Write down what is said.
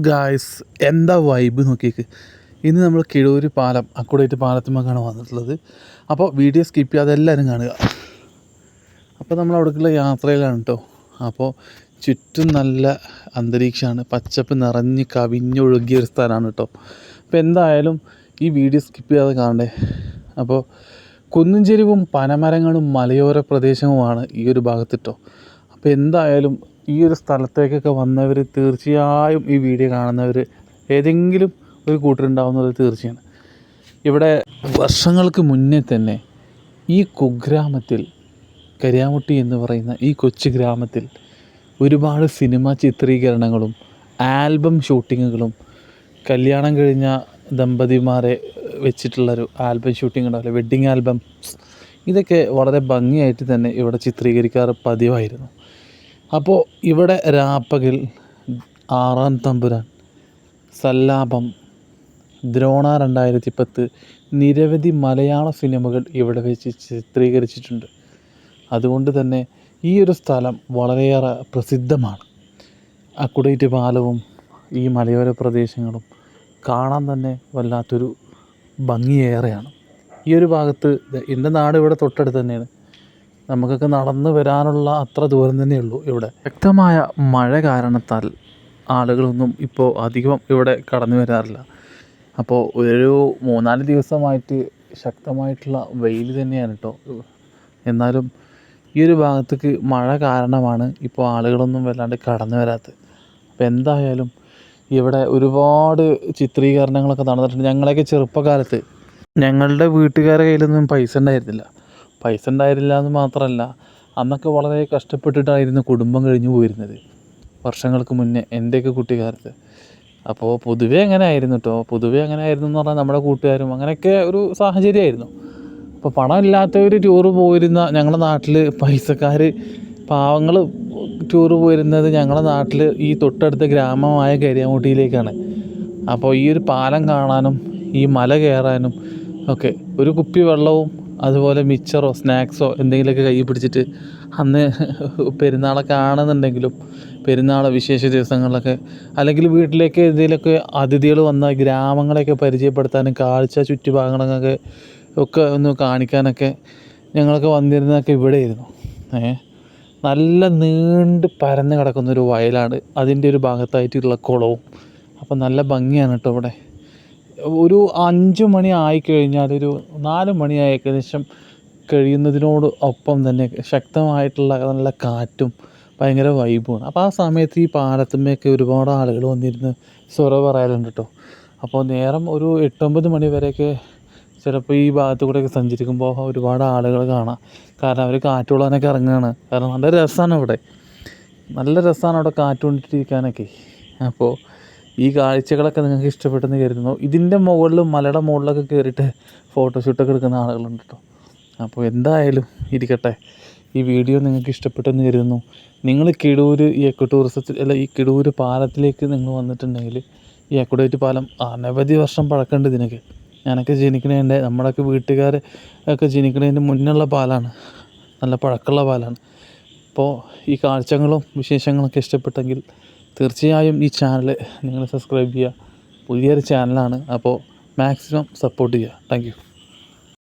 Guys എന്താ vibe നോക്കിയേക്ക്? ഇന്ന് നമ്മൾ കിഴൂര് പാലം അക്കുടേറ്റ് പാലത്തുമ്മക്കാണ് വന്നിട്ടുള്ളത്. അപ്പോൾ വീഡിയോ സ്കിപ്പ് ചെയ്യാതെ എല്ലാവരും കാണുക. അപ്പോൾ നമ്മൾ അവിടേക്കുള്ള യാത്രയിലാണ് കേട്ടോ അപ്പോൾ ചുറ്റും നല്ല അന്തരീക്ഷമാണ്. പച്ചപ്പ് നിറഞ്ഞ് കവിഞ്ഞൊഴുകിയ ഒരു സ്ഥലമാണ് കേട്ടോ അപ്പോൾ എന്തായാലും ഈ വീഡിയോ സ്കിപ്പ് ചെയ്യാതെ കാണണ്ടേ? അപ്പോൾ കുന്നും ചെരിവും പനമരങ്ങളും മലയോര പ്രദേശവുമാണ് ഈ ഒരു ഭാഗത്ത് കേട്ടോ അപ്പോൾ എന്തായാലും ഈ ഒരു സ്ഥലത്തേക്കൊക്കെ വന്നവർ തീർച്ചയായും ഈ വീഡിയോ കാണുന്നവർ ഏതെങ്കിലും ഒരു കൂട്ടരുണ്ടാവുന്നത് തീർച്ചയാണ്. ഇവിടെ വർഷങ്ങൾക്ക് മുന്നേ തന്നെ ഈ കുഗ്രാമത്തിൽ കരിയാമുട്ടി എന്ന് പറയുന്ന ഈ കൊച്ചു ഗ്രാമത്തിൽ ഒരുപാട് സിനിമ ചിത്രീകരണങ്ങളും ആൽബം ഷൂട്ടിങ്ങുകളും കല്യാണം കഴിഞ്ഞ ദമ്പതിമാരെ വെച്ചിട്ടുള്ളൊരു ആൽബം ഷൂട്ടിംഗ് ഉണ്ടാവില്ല വെഡ്ഡിങ് ആൽബംസ് ഇതൊക്കെ വളരെ ഭംഗിയായിട്ട് തന്നെ ഇവിടെ ചിത്രീകരിക്കാറ് പതിവായിരുന്നു. അപ്പോൾ ഇവിടെ രാപ്പകൽ ആറാം തമ്പുരാൻ സല്ലാപം ദ്രോണ രണ്ടായിരത്തി പത്ത് നിരവധി മലയാള സിനിമകൾ ഇവിടെ വെച്ച് ചിത്രീകരിച്ചിട്ടുണ്ട്. അതുകൊണ്ട് തന്നെ ഈ ഒരു സ്ഥലം വളരെയേറെ പ്രസിദ്ധമാണ്. അക്കുടേറ്റ് പാലവും ഈ മലയോര പ്രദേശങ്ങളും കാണാൻ തന്നെ വല്ലാത്തൊരു ഭംഗിയേറെയാണ്. ഈ ഒരു ഭാഗത്ത് എന്റെ നാട് ഇവിടെ തൊട്ടടുത്ത് തന്നെയാണ്. നമുക്കൊക്കെ നടന്ന് വരാനുള്ള അത്ര ദൂരം തന്നെയുള്ളൂ ഇവിടെ. വ്യക്തമായ മഴ കാരണത്താൽ ആളുകളൊന്നും ഇപ്പോൾ അധികം ഇവിടെ കടന്നു വരാറില്ല. അപ്പോൾ ഒരു മൂന്നാൽ ദിവസമായിട്ട് ശക്തമായിട്ടുള്ള വെയിൽ തന്നെയാണ് കേട്ടോ എന്നാലും ഈ ഒരു ഭാഗത്തേക്ക് മഴ കാരണമാണ് ഇപ്പോൾ ആളുകളൊന്നും വല്ലാണ്ട് കടന്നു വരാത്തത്. അപ്പോൾ എന്തായാലും ഇവിടെ ഒരുപാട് ചിത്രീകരണങ്ങളൊക്കെ നടന്നിട്ടുണ്ട്. ഞങ്ങളെയൊക്കെ ചെറുപ്പകാലത്ത് ഞങ്ങളുടെ വീട്ടുകാരുടെ കയ്യിലൊന്നും പൈസ ഉണ്ടായിരുന്നില്ല. പൈസ ഉണ്ടായിരുന്നില്ല എന്ന് മാത്രമല്ല അന്നൊക്കെ വളരെ കഷ്ടപ്പെട്ടിട്ടായിരുന്നു കുടുംബം കഴിഞ്ഞു പോയിരുന്നത്. വർഷങ്ങൾക്ക് മുന്നേ എന്റെയൊക്കെ കുട്ടിക്കാലത്ത്. അപ്പോൾ പൊതുവേ അങ്ങനെ ആയിരുന്നു കേട്ടോ പൊതുവേ അങ്ങനെ ആയിരുന്നു എന്ന് പറഞ്ഞാൽ നമ്മുടെ കൂട്ടുകാരും അങ്ങനെയൊക്കെ ഒരു സാഹചര്യമായിരുന്നു. അപ്പോൾ പണം ഇല്ലാത്തവർ ടൂറ് പോയിരുന്ന ഞങ്ങളുടെ നാട്ടിൽ പൈസക്കാർ പാവങ്ങൾ ടൂറ് പോയിരുന്നത് ഞങ്ങളുടെ നാട്ടിൽ ഈ തൊട്ടടുത്ത ഗ്രാമമായ കരിയാമുട്ടിയിലേക്കാണ്. അപ്പോൾ ഈ ഒരു പാലം കാണാനും ഈ മല കയറാനും ഒക്കെ ഒരു കുപ്പി വെള്ളവും അതുപോലെ മിച്ചറോ സ്നാക്സോ എന്തെങ്കിലുമൊക്കെ കയ്യിൽ പിടിച്ചിട്ട് അന്ന് പെരുന്നാളൊക്കെ ആണെന്നുണ്ടെങ്കിലും പെരുന്നാൾ വിശേഷ ദിവസങ്ങളിലൊക്കെ അല്ലെങ്കിൽ വീട്ടിലേക്ക് എന്തെങ്കിലുമൊക്കെ അതിഥികൾ വന്ന ഗ്രാമങ്ങളെയൊക്കെ പരിചയപ്പെടുത്താനും കാഴ്ച ചുറ്റുഭാഗങ്ങളൊക്കെ ഒക്കെ ഒന്ന് കാണിക്കാനൊക്കെ ഞങ്ങളൊക്കെ വന്നിരുന്നതൊക്കെ ഇവിടെയായിരുന്നു. ഏ നല്ല നീണ്ട് പരന്ന് കിടക്കുന്ന ഒരു വയലാണ് അതിന്റെ ഒരു ഭാഗത്തായിട്ടുള്ള കുളവും. അപ്പം നല്ല ഭംഗിയാണ് കേട്ടോ ഇവിടെ. ഒരു അഞ്ച് മണി ആയിക്കഴിഞ്ഞാൽ ഒരു നാല് മണി ഏകദേശം കഴിയുന്നതിനോട് ഒപ്പം തന്നെ ശക്തമായിട്ടുള്ള നല്ല കാറ്റും ഭയങ്കര വൈബുമാണ് അപ്പോൾ ആ സമയത്ത് ഈ പാലത്തുമ്മയൊക്കെ ഒരുപാട് ആളുകൾ വന്നിരുന്ന് സ്വര പറയാറുണ്ട് കേട്ടോ അപ്പോൾ നേരം ഒരു എട്ടൊമ്പത് മണി വരെയൊക്കെ ചിലപ്പോൾ ഈ ഭാഗത്ത് കൂടെയൊക്കെ സഞ്ചരിക്കുമ്പോൾ ഒരുപാട് ആളുകൾ കാണാം. കാരണം അവർ കാറ്റ് കൊള്ളാനൊക്കെ ഇറങ്ങുകയാണ് കാരണം നല്ല രസമാണ് ഇവിടെ നല്ല രസമാണ് അവിടെ കാറ്റ് കൊണ്ടിട്ടിരിക്കാനൊക്കെ. അപ്പോൾ ഈ കാഴ്ചകളൊക്കെ നിങ്ങൾക്ക് ഇഷ്ടപ്പെട്ടെന്ന് കരുതുന്നു. ഇതിന്റെ മുകളിൽ മലയുടെ മുകളിലൊക്കെ കയറിയിട്ട് ഫോട്ടോഷൂട്ടൊക്കെ എടുക്കുന്ന ആളുകളുണ്ട് കേട്ടോ. അപ്പോൾ എന്തായാലും ഇരിക്കട്ടെ. ഈ വീഡിയോ നിങ്ങൾക്ക് ഇഷ്ടപ്പെട്ടെന്ന് കരുതുന്നു. നിങ്ങൾ കിടൂര് ഈ എക്കോ ടൂറിസത്തിൽ അല്ല ഈ കിടൂര് പാലത്തിലേക്ക് നിങ്ങൾ വന്നിട്ടുണ്ടെങ്കിൽ ഈ എക്കോഡേറ്റ് പാലം അനവധി വർഷം പഴക്കമുണ്ട് ഇതിനൊക്കെ. ഞാനൊക്കെ ജനിക്കണേന്റെ നമ്മളൊക്കെ വീട്ടുകാർ ഒക്കെ ജനിക്കണതിന്റെ മുന്നുള്ള പാലാണ്. നല്ല പഴക്കമുള്ള പാലാണ്. അപ്പോൾ ഈ കാഴ്ചകളും വിശേഷങ്ങളൊക്കെ ഇഷ്ടപ്പെട്ടെങ്കിൽ തീർച്ചയായും ഈ ചാനൽ നിങ്ങൾ സബ്സ്ക്രൈബ് ചെയ്യുക. പുതിയൊരു ചാനലാണ് അപ്പോൾ മാക്സിമം സപ്പോർട്ട് ചെയ്യുക. താങ്ക്